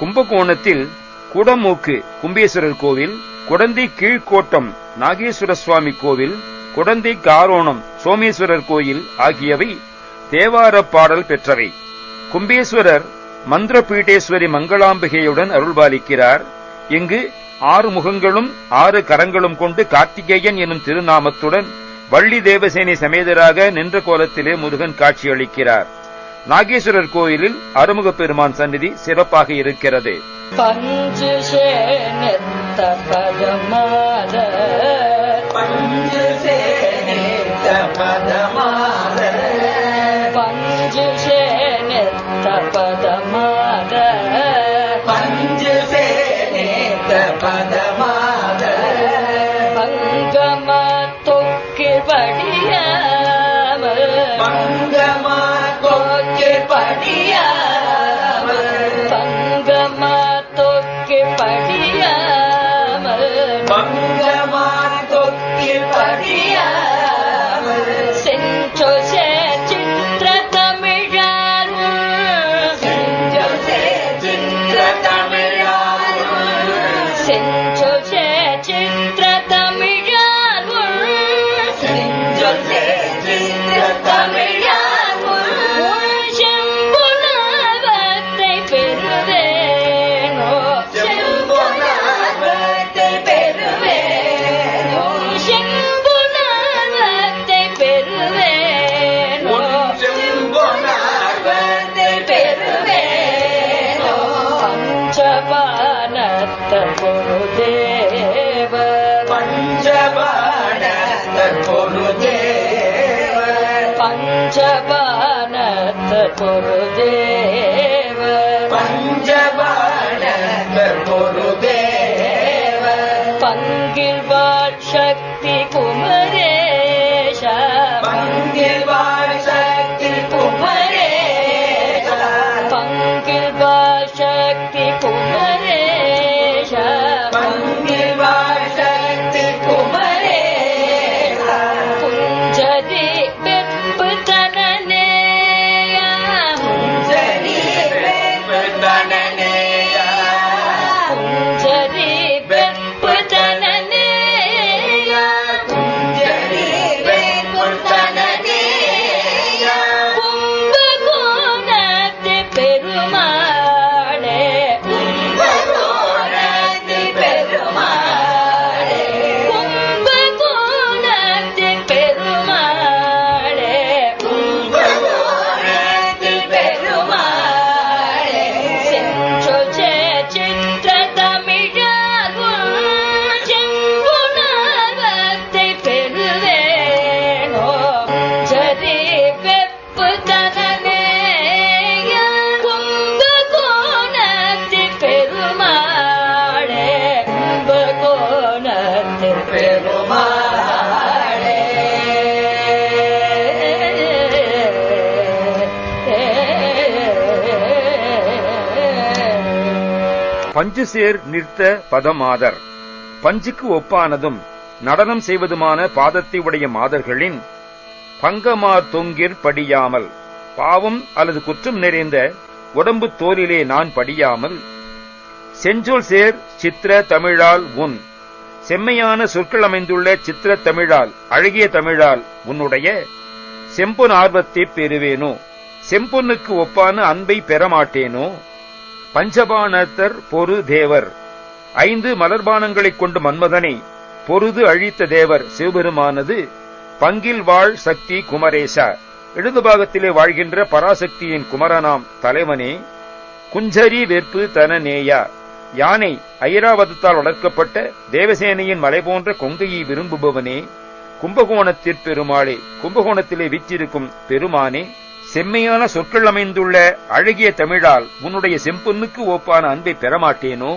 கும்பகோணத்தில் குடமூக்கு கும்பேஸ்வரர் கோவில் குடந்தை கீழ்கோட்டம் நாகேஸ்வர சுவாமி கோவில் குடந்தை காரோணம் சோமேஸ்வரர் கோயில் ஆகியவை தேவார பாடல் பெற்றவை. கும்பேஸ்வரர் மந்திர பீட்டேஸ்வரி மங்களாம்பிகையுடன் அருள்பாலிக்கிறார். இங்கு ஆறு முகங்களும் ஆறு கரங்களும் கொண்டு கார்த்திகேயன் எனும் திருநாமத்துடன் வள்ளி தேவசேனை சமேதராக நின்ற கோலத்திலே முருகன் காட்சியளிக்கிறார். நாகேஸ்வரர் கோயிலில் அறுமுக பெருமான் சந்நிதி சிறப்பாக இருக்கிறது. பஞ்சுஷேனெத்த பதமாத கொக்கே படியாம பங்கம தொக்கில் படியாம பங்கமா पञ्चबाणस्त गुरुदेव पञ्चबाणस्त गुरुदेव पञ्चबाणस्त गुरुदेव पञ्चबा பஞ்சு சேர் நிறுத்த பதமாதர். பஞ்சுக்கு ஒப்பானதும் நடனம் செய்வதுமான பாதத்தை உடைய மாதர்களின் பங்கமார் தொங்கிற் படியாமல் பாவம் அல்லது குற்றம் நிறைந்த உடம்பு தோலிலே நான் படியாமல் செஞ்சொல் சேர் சித்திர தமிழால் உன் செம்மையான சொற்கள் அமைந்துள்ள சித்திர தமிழால் அழகிய தமிழால் உன்னுடைய செம்பொன் ஆர்வத்தை பெறுவேனோ? செம்பொன்னுக்கு ஒப்பான அன்பை பெறமாட்டேனோ? பஞ்சபானத்தர் பொரு தேவர். ஐந்து மலர்பானங்களைக் கொண்டு மன்மதனை பொருது அழித்த தேவர் சிவபெருமானது பங்கில் வாழ் சக்தி குமரேசா. இடது பாகத்திலே வாழ்கின்ற பராசக்தியின் குமரனாம் தலைவனே குஞ்சரி வெற்பு தனநேயா யானை ஐராவதத்தால் வளர்க்கப்பட்ட தேவசேனையின் மலை போன்ற கொங்கையை விரும்புபவனே கும்பகோணத்திற் பெருமாளே கும்பகோணத்திலே விற்றிருக்கும் பெருமானே செம்மையான சொற்கள் அமைந்துள்ள அழகிய தமிழால் உன்னுடைய செம்பொன்னுக்கு ஒப்பான அன்பை பெறமாட்டேனோ